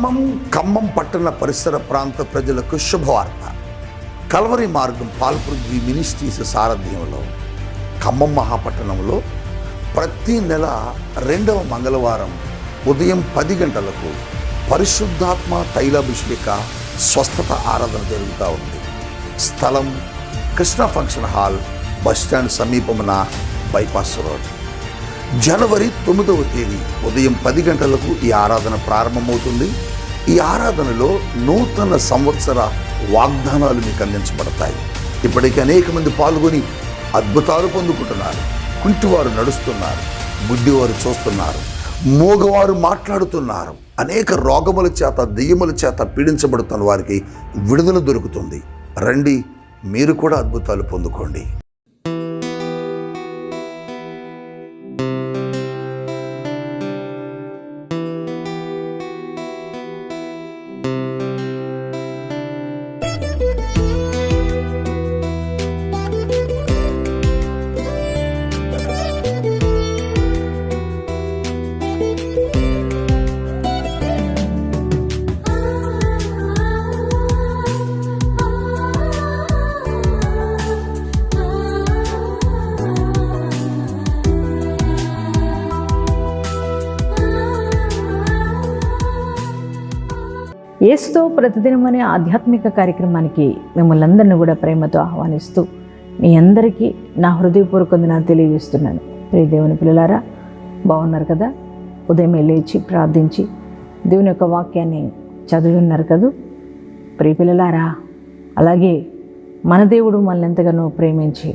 ఖమ్మం ఖమ్మం పట్టణ పరిసర ప్రాంత ప్రజలకు శుభవార్త. కల్వరి మార్గం పాల్పృథ్వీ మినిస్ట్రీస్ సారథ్యంలో ఖమ్మం మహాపట్టణంలో ప్రతి నెల రెండవ మంగళవారం ఉదయం పది గంటలకు పరిశుద్ధాత్మ తైలాభిషేక స్వస్థత ఆరాధన జరుగుతూ ఉంది. స్థలం Krishna function hall bus stand సమీపమున bypass road. జనవరి తొమ్మిదవ తేదీ ఉదయం పది గంటలకు ఈ ఆరాధన ప్రారంభమవుతుంది. ఈ ఆరాధనలో నూతన సంవత్సర వాగ్దానాలు మీకు అందించబడతాయి. ఇప్పటికీ అనేక మంది పాల్గొని అద్భుతాలు పొందుకుంటున్నారు. కుంటివారు నడుస్తున్నారు. గుడ్డివారు చూస్తున్నారు. మూగవారు మాట్లాడుతున్నారు. అనేక రోగముల చేత దెయ్యముల చేత పీడించబడుతున్న వారికి విడుదల దొరుకుతుంది. రండి మీరు కూడా అద్భుతాలు పొందుకోండి. యేసుతో ప్రతిదినం అనే ఆధ్యాత్మిక కార్యక్రమానికి మిమ్మల్ని అందరినీ కూడా ప్రేమతో ఆహ్వానిస్తూ మీ అందరికీ నా హృదయపూర్వకంగా వందనాలు తెలియజేస్తున్నాను. ప్రియ దేవుని పిల్లలారా బాగున్నారు కదా? ఉదయమే లేచి ప్రార్థించి దేవుని యొక్క వాక్యాన్ని చదువున్నారు కదా కదూ? ప్రియ పిల్లలారా అలాగే మన దేవుడు మనల్ని ఎంతగానో ప్రేమించి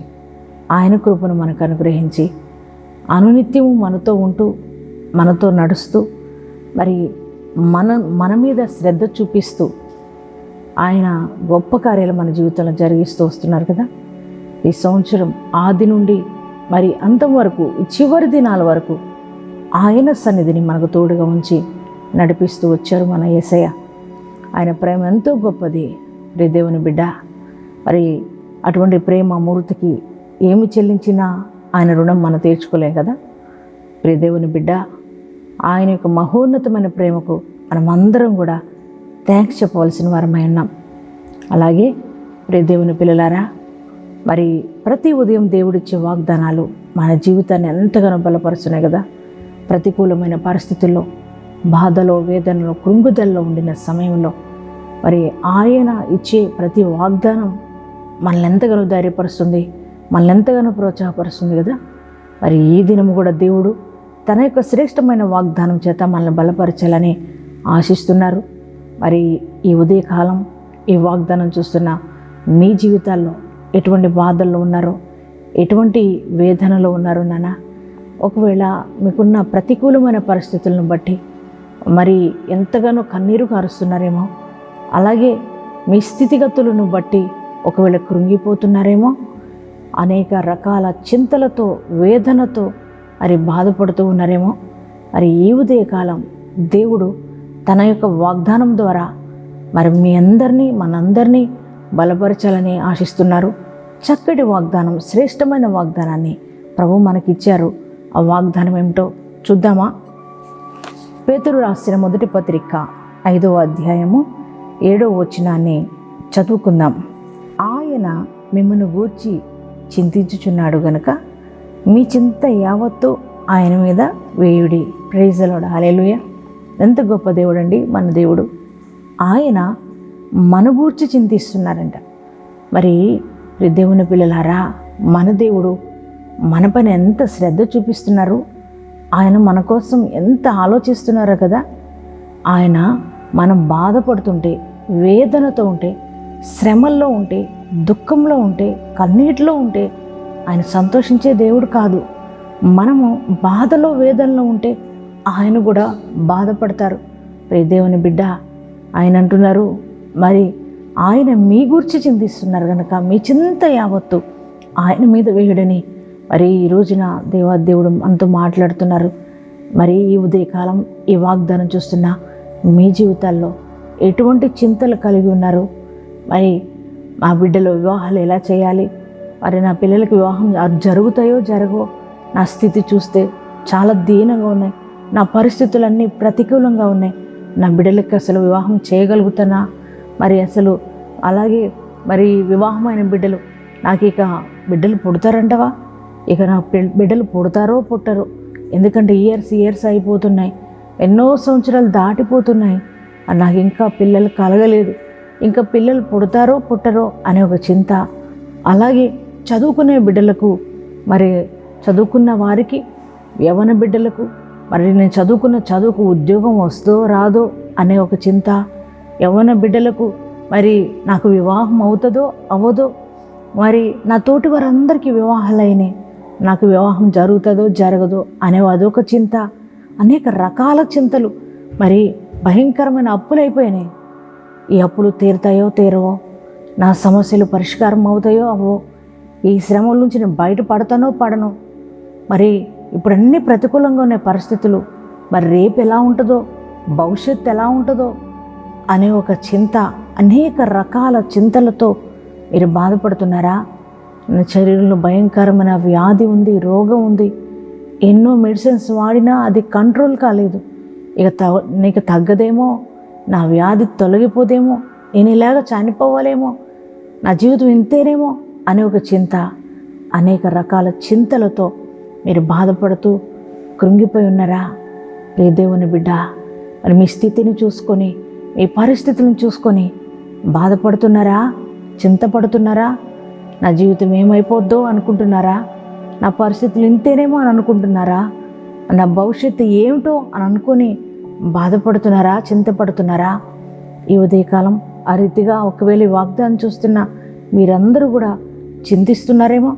ఆయన కృపను మనకు అనుగ్రహించి అనునిత్యము మనతో ఉంటూ మనతో నడుస్తూ మరి మన మన మీద శ్రద్ధ చూపిస్తూ ఆయన గొప్ప కార్యాలు మన జీవితంలో జరిగిస్తూ వస్తున్నారు కదా. ఈ సంవత్సరం ఆది నుండి మరి అంతం వరకు చివరి దినాల వరకు ఆయన సన్నిధిని మనకు తోడుగా ఉంచి నడిపిస్తూ వచ్చారు మన యేసయ్య ఆయన ప్రేమ ఎంతో గొప్పది. రే దేవుని బిడ్డ మరి అటువంటి ప్రేమ మూర్తికి ఏమి చెల్లించినా ఆయన రుణం మనం తీర్చుకోలేం కదా. ప్రియ దేవుని బిడ్డ ఆయన యొక్క మహోన్నతమైన ప్రేమకు మనమందరం కూడా థ్యాంక్స్ చెప్పవలసిన వారమై ఉన్నాం. అలాగే ప్రియ దేవుని పిల్లలారా మరి ప్రతి ఉదయం దేవుడిచ్చే వాగ్దానాలు మన జీవితాన్ని ఎంతగానో బలపరుస్తున్నాయి కదా. ప్రతికూలమైన పరిస్థితుల్లో బాధలో వేదనలో కృంగుదల్లో ఉండిన సమయంలో మరి ఆయన ఇచ్చే ప్రతి వాగ్దానం మనల్ని ఎంతగానో ధైర్యపరుస్తుంది మనల్ని ఎంతగానో ప్రోత్సాహపరుస్తుంది కదా. మరి ఈ దినము కూడా దేవుడు తన యొక్క శ్రేష్టమైన వాగ్దానం చేత మనల్ని బలపరచాలని ఆశిస్తున్నారు. మరి ఈ ఉదయకాలం ఈ వాగ్దానం చూస్తున్న మీ జీవితాల్లో ఎటువంటి బాధల్లో ఉన్నారో ఎటువంటి వేదనలో ఉన్నారో నాన్న? ఒకవేళ మీకున్న ప్రతికూలమైన పరిస్థితులను బట్టి మరి ఎంతగానో కన్నీరు కారుస్తున్నారేమో అలాగే మీ స్థితిగతులను బట్టి ఒకవేళ కృంగిపోతున్నారేమో అనేక రకాల చింతలతో వేదనతో మరి బాధపడుతూ ఉన్నారేమో. మరి ఈ ఉదయకాలం దేవుడు తన యొక్క వాగ్దానం ద్వారా మరి మీ అందరినీ మనందరినీ బలపరచాలని ఆశిస్తున్నారు. చక్కటి వాగ్దానం శ్రేష్టమైన వాగ్దానాన్ని ప్రభు మనకిచ్చారు. ఆ వాగ్దానం ఏమిటో చూద్దామా? పేతురు రాసిన మొదటి పత్రిక ఐదవ అధ్యాయము ఏడవ వచనాన్ని చదువుకుందాం. ఆయన మిమ్మల్ని గూర్చి చింతించుచున్నాడు గనక మీ చింత యావత్తు ఆయన మీద వేయుడి. ప్రేజలోడ హాలేలుయ ఎంత గొప్ప దేవుడు అండి మన దేవుడు. ఆయన మన గూర్చి చింతిస్తున్నారంట. మరి దేవుని పిల్లలారా మన దేవుడు మన పైన ఎంత శ్రద్ధ చూపిస్తున్నారు? ఆయన మన కోసం ఎంత ఆలోచిస్తున్నారో కదా. ఆయన మనం బాధపడుతుంటే వేదనతో ఉంటే శ్రమల్లో ఉంటే దుఃఖంలో ఉంటే కన్నీటిలో ఉంటే ఆయన సంతోషించే దేవుడు కాదు. మనము బాధలో వేదనలో ఉంటే ఆయన కూడా బాధపడతారు. ప్రియ దేవుని బిడ్డ ఆయన అంటున్నారు మరి ఆయన మీ గురించి చింతిస్తున్నారు కనుక మీ చింత యావత్తు ఆయన మీద వేయుడని. మరి ఈ రోజున దేవాదేవుడు మనతో మాట్లాడుతున్నారు. మరి ఈ ఉదయకాలం ఈ వాగ్దానం చూస్తున్న మీ జీవితాల్లో ఎటువంటి చింతలు కలిగి ఉన్నారు? మరి మా బిడ్డలో వివాహాలు ఎలా చేయాలి? మరి నా పిల్లలకి వివాహం జరుగుతాయో జరగో నా స్థితి చూస్తే చాలా దీనంగా ఉన్నాయి. నా పరిస్థితులన్నీ ప్రతికూలంగా ఉన్నాయి. నా బిడ్డలకి అసలు వివాహం చేయగలుగుతానా? మరి అసలు అలాగే మరి వివాహమైన బిడ్డలు నాకు ఇక బిడ్డలు పుడతారంటవా? ఇక నా బిడ్డలు పుడతారో పుట్టరో? ఎందుకంటే ఇయర్స్ ఇయర్స్ అయిపోతున్నాయి. ఎన్నో సంవత్సరాలు దాటిపోతున్నాయి. నాకు ఇంకా పిల్లలు కలగలేదు. ఇంకా పిల్లలు పుడతారో పుట్టరో అనే ఒక చింత. అలాగే చదువుకునే బిడ్డలకు మరి చదువుకున్న వారికి యవన బిడ్డలకు మరి నేను చదువుకున్న చదువుకు ఉద్యోగం వస్తుందో రాదో అనే ఒక చింత యవన బిడ్డలకు మరి నాకు వివాహం అవుతుందో అవ్వదో మరి నా తోటి వారందరికీ వివాహాలైనవి నాకు వివాహం జరుగుతుందో జరగదో అనే అదొక చింత అనేక రకాల చింతలు మరి భయంకరమైన అప్పులు అయిపోయినాయి ఈ అప్పులు తీరుతాయో తీరవో నా సమస్యలు పరిష్కారం అవుతాయో అవో ఈ శ్రమల నుంచి నేను బయటపడతానో పడను మరి ఇప్పుడు అన్ని ప్రతికూలంగా ఉన్న పరిస్థితులు మరి రేపు ఎలా ఉంటుందో భవిష్యత్తు ఎలా ఉంటుందో అనే ఒక చింత అనేక రకాల చింతలతో మీరు బాధపడుతున్నారా? నా శరీరంలో భయంకరమైన వ్యాధి ఉంది రోగం ఉంది. ఎన్నో మెడిసిన్స్ వాడినా అది కంట్రోల్ కాలేదు. ఇక త నీకు తగ్గదేమో నా వ్యాధి తొలగిపోదేమో నేను ఇలాగ చనిపోవాలేమో నా జీవితం ఇంతేనేమో అనే ఒక చింత అనేక రకాల చింతలతో మీరు బాధపడుతూ కృంగిపోయి ఉన్నారా? ప్రియ దేవుని బిడ్డ మరి మీ స్థితిని చూసుకొని మీ పరిస్థితులను చూసుకొని బాధపడుతున్నారా? చింతపడుతున్నారా? నా జీవితం ఏమైపోద్దో అనుకుంటున్నారా? నా పరిస్థితులు ఇంతేనేమో అని అనుకుంటున్నారా? నా భవిష్యత్తు ఏమిటో అని అనుకొని బాధపడుతున్నారా? చింతపడుతున్నారా? ఈ ఉదయకాలం ఆ రీతిగా ఒకవేళ వాగ్దానం చూస్తున్న మీరందరూ కూడా చింతిస్తున్నారేమో?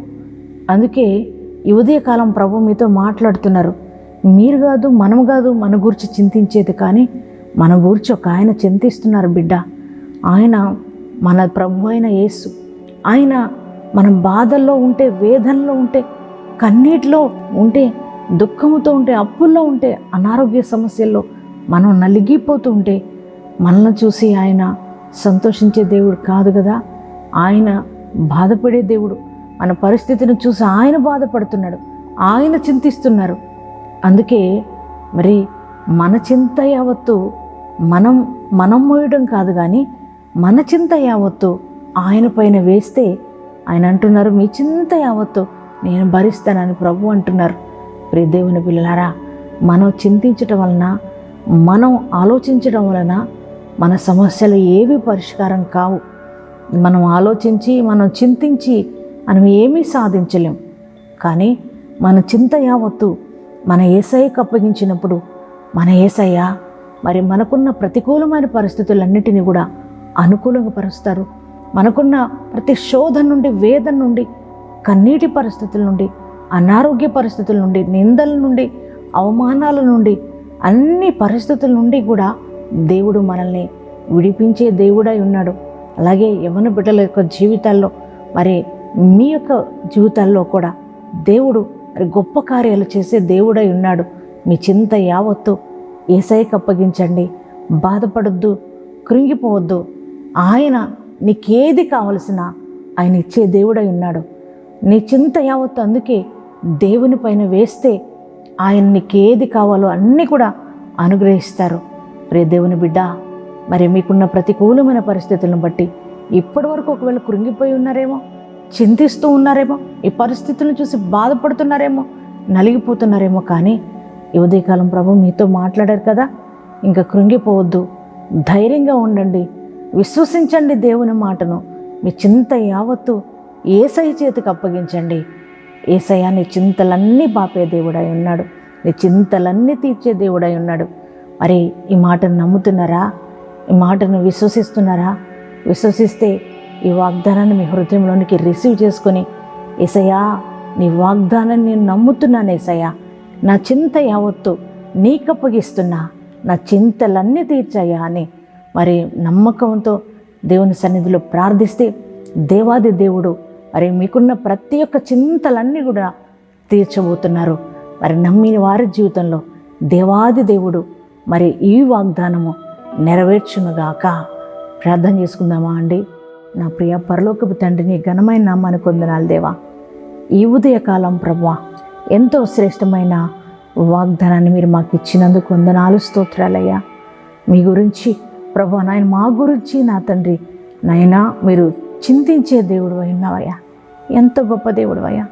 అందుకే ఈ ఉదయకాలం ప్రభు మీతో మాట్లాడుతున్నారు. మీరు కాదు మనం కాదు మన గురించి చింతించేది కానీ మన గురించి ఒక ఆయన చింతిస్తున్నారు బిడ్డ. ఆయన మన ప్రభు అయిన యేసు. ఆయన మనం బాధల్లో ఉంటే వేదనలో ఉంటే కన్నీటిలో ఉంటే దుఃఖముతో ఉంటే అప్పుల్లో ఉంటే అనారోగ్య సమస్యల్లో మనం నలిగిపోతూ ఉంటే మనల్ని చూసి ఆయన సంతోషించే దేవుడు కాదు కదా. ఆయన బాధపడే దేవుడు. మన పరిస్థితిని చూసి ఆయన బాధపడుతున్నాడు. ఆయన చింతిస్తున్నారు. అందుకే మరి మన చింత యావత్తు మనం మనం మోయడం కాదు కానీ మన చింత యావత్తు ఆయన పైన వేస్తే ఆయన అంటున్నారు మీ చింత యావత్తు నేను భరిస్తానని ప్రభు అంటున్నారు. ప్రియ దేవుని పిల్లలారా మనం చింతించటం వలన మనం ఆలోచించడం వలన మన సమస్యలు ఏవి పరిష్కారం కావు. మనం ఆలోచించి మనం చింతించి మనం ఏమీ సాధించలేం. కానీ మన చింత యావత్తు మన ఏసఐకి అప్పగించినప్పుడు మన ఏసయ్య మరి మనకున్న ప్రతికూలమైన పరిస్థితులన్నిటినీ కూడా అనుకూలంగా పరుస్తారు. మనకున్న ప్రతి శోధన నుండి వేదన నుండి కన్నీటి పరిస్థితుల నుండి అనారోగ్య పరిస్థితుల నుండి నిందల నుండి అవమానాల నుండి అన్ని పరిస్థితుల నుండి కూడా దేవుడు మనల్ని విడిపించే దేవుడై ఉన్నాడు. అలాగే యవన బిడ్డల యొక్క జీవితాల్లో మరి మీ యొక్క జీవితాల్లో కూడా దేవుడు మరి గొప్ప కార్యాలు చేసే దేవుడై ఉన్నాడు. మీ చింత యావత్తు ఏసైకి అప్పగించండి. బాధపడొద్దు కృంగిపోవద్దు. ఆయన నీకేది కావలసిన ఆయన ఇచ్చే దేవుడై ఉన్నాడు. నీ చింత యావత్తు అందుకే దేవుని పైన వేస్తే ఆయన నీకేది కావాలో అన్నీ కూడా అనుగ్రహిస్తారు. రే దేవుని బిడ్డ మరి మీకున్న ప్రతికూలమైన పరిస్థితులను బట్టి ఇప్పటి వరకు ఒకవేళ కృంగిపోయి ఉన్నారేమో చింతిస్తూ ఉన్నారేమో ఈ పరిస్థితులను చూసి బాధపడుతున్నారేమో నలిగిపోతున్నారేమో కానీ ఈ ఉదయకాలం ప్రభు మీతో మాట్లాడారు కదా ఇంకా కృంగిపోవద్దు. ధైర్యంగా ఉండండి. విశ్వసించండి దేవుని మాటను. మీ చింత యావత్తు ఏసై చేతికి అప్పగించండి. ఏసయ్య నీ చింతలన్నీ బాపే దేవుడై ఉన్నాడు. నీ చింతలన్నీ తీర్చే దేవుడై ఉన్నాడు. మరి ఈ మాటను నమ్ముతున్నారా? ఈ మాటను విశ్వసిస్తున్నారా? విశ్వసిస్తే ఈ వాగ్దానాన్ని మీ హృదయంలోనికి రిసీవ్ చేసుకొని ఏసయ్యా నీ వాగ్దానాన్ని నేను నమ్ముతున్నాను ఏసయ్యా. నా చింత యావత్తు నీకు అప్పగిస్తున్నా. నా చింతలన్నీ తీర్చాయా అని. మరి నమ్మకంతో దేవుని సన్నిధిలో ప్రార్థిస్తే దేవాది దేవుడు మరి మీకున్న ప్రతి ఒక్క చింతలన్నీ కూడా తీర్చబోతున్నారు. మరి నమ్మిన వారి జీవితంలో దేవాది దేవుడు మరి ఈ వాగ్దానము నెరవేర్చునుగాక. ప్రార్థన చేసుకుందామా అండి. నా ప్రియ పరలోకపు తండ్రిని ఘనమైన నామాన్ని కొందనాలు దేవా. ఈ ఉదయకాలం ప్రభా ఎంతో శ్రేష్టమైన వాగ్దానాన్ని మీరు మాకు ఇచ్చినందుకు వందనాలు స్తోత్రాలయ్యా. మీ గురించి ప్రభా నాయన మా గురించి నా తండ్రి నాయనా మీరు చింతించే దేవుడు అయినావయ్యా ఎంత గొప్ప దేవుడు అయ్యా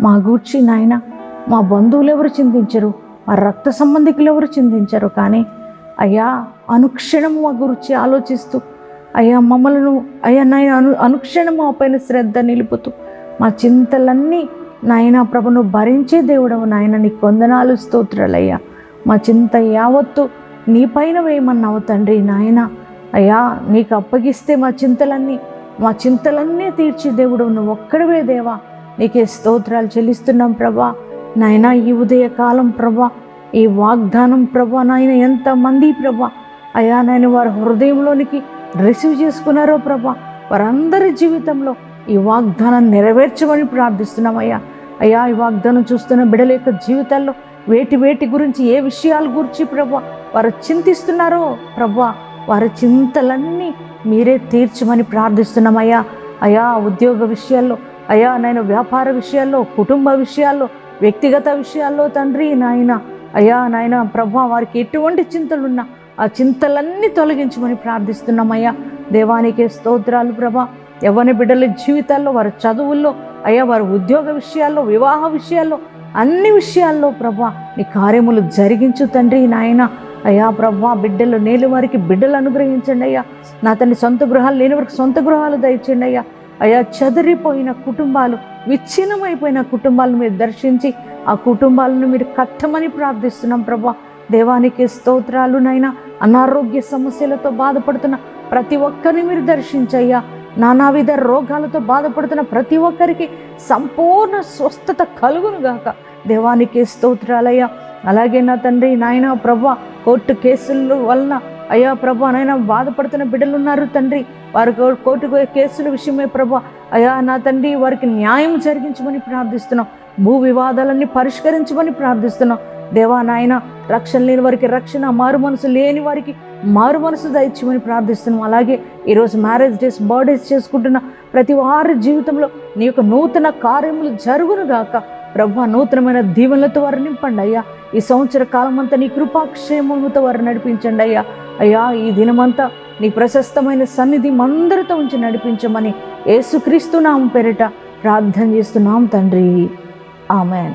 మా గూర్చి నాయన మా బంధువులు ఎవరు చింతించరు మా రక్త సంబంధికులు ఎవరు చింతించరు కానీ అయ్యా అనుక్షణం మా గురించి ఆలోచిస్తూ అయ్యా మమ్మలను అయ్యా నాయన అను అనుక్షణం మా పైన శ్రద్ధ నిలుపుతూ మా చింతలన్నీ నాయన ప్రభును భరించే దేవుడవు నాయన నీ కొందనాలు స్తోత్రాలయ్యా. మా చింత యావత్తు నీ పైన వేయమన్నావు తండ్రి నాయన. అయ్యా నీకు అప్పగిస్తే మా చింతలన్నీ మా చింతలన్నీ తీర్చి దేవుడు నువ్వు ఒక్కడవే దేవా. నీకే స్తోత్రాలు చెల్లిస్తున్నాం ప్రభా. నాయన ఈ ఉదయకాలం ప్రభా ఈ వాగ్దానం ప్రభా నాయన ఎంతమంది ప్రభా అయ్యా నాయన వారి హృదయంలోనికి రిసీవ్ చేసుకున్నారో ప్రభా వారందరి జీవితంలో ఈ వాగ్దానం నెరవేర్చమని ప్రార్థిస్తున్నాం అయ్యా. అయ్యా ఈ వాగ్దానం చూస్తున్న బిడల యొక్క జీవితాల్లో వేటి వేటి గురించి ఏ విషయాల గురించి ప్రభా వారు చింతిస్తున్నారో ప్రభా వారి చింతలన్నీ మీరే తీర్చమని ప్రార్థిస్తున్నామయ్యా అయా ఉద్యోగ విషయాల్లో అయా నేను వ్యాపార విషయాల్లో కుటుంబ విషయాల్లో వ్యక్తిగత విషయాల్లో తండ్రి నాయన అయ్యా నాయన ప్రభా వారికి ఎటువంటి చింతలున్నా ఆ చింతలన్నీ తొలగించమని ప్రార్థిస్తున్నామయ్యా. దేవానికి స్తోత్రాలు ప్రభా. ఎవరి బిడ్డల జీవితాల్లో వారి చదువుల్లో అయ్యా వారి ఉద్యోగ విషయాల్లో వివాహ విషయాల్లో అన్ని విషయాల్లో ప్రభా నీ కార్యములు జరిగించు తండ్రి నాయన. అయ్యా ప్రభా బిడ్డలు నేను వారికి బిడ్డలు అనుగ్రహించండి అయ్యా. నా తండ్రి సొంత గృహాలు లేని వారికి సొంత గృహాలు దయచండి అయ్యా. అయ్యా చెదిరిపోయిన కుటుంబాలు విచ్ఛిన్నమైపోయిన కుటుంబాలను మీరు దర్శించి ఆ కుటుంబాలను మీరు కట్టమని ప్రార్థిస్తున్నాం ప్రభా. దేవానికి స్తోత్రాలు నైనా అనారోగ్య సమస్యలతో బాధపడుతున్న ప్రతి ఒక్కరిని మీరు దర్శించయ్యా. నానావిధ రోగాలతో బాధపడుతున్న ప్రతి ఒక్కరికి సంపూర్ణ స్వస్థత కలుగును గాక దేవానికి స్తోత్రాలయ్యా. అలాగే నా తండ్రి నాయన ప్రభా కోర్టు కేసుల వలన అయ్యా ప్రభా నాయన బాధపడుతున్న బిడ్డలు ఉన్నారు తండ్రి. వారి కోర్టు కేసుల విషయమే ప్రభా. అయ్యా నా తండ్రి వారికి న్యాయం జరిగించమని ప్రార్థిస్తున్నాం. భూ వివాదాలన్నీ పరిష్కరించమని ప్రార్థిస్తున్నాం. దేవా నాయన రక్షణ లేని వారికి రక్షణ మారు మనసు లేని వారికి మారు మనసు దయచేయమని ప్రార్థిస్తున్నాం. అలాగే ఈరోజు మ్యారేజ్ డేస్ బర్త్డేస్ చేసుకుంటున్న ప్రతి వారి జీవితంలో నీ యొక్క నూతన కార్యములు జరుగును గాక. ప్రభు నూతనమైన దీవెనలతో వారు నింపండి అయ్యా. ఈ సంవత్సర కాలం అంతా నీ కృపాక్షేమముతో వారు నడిపించండి అయ్యా. అయ్యా ఈ దినమంతా నీ ప్రశస్తమైన సన్నిధి మందరితో ఉంచి నడిపించమని యేసుక్రీస్తు నామం పేరిట ప్రార్థన చేస్తున్నాం తండ్రి. ఆమెన్.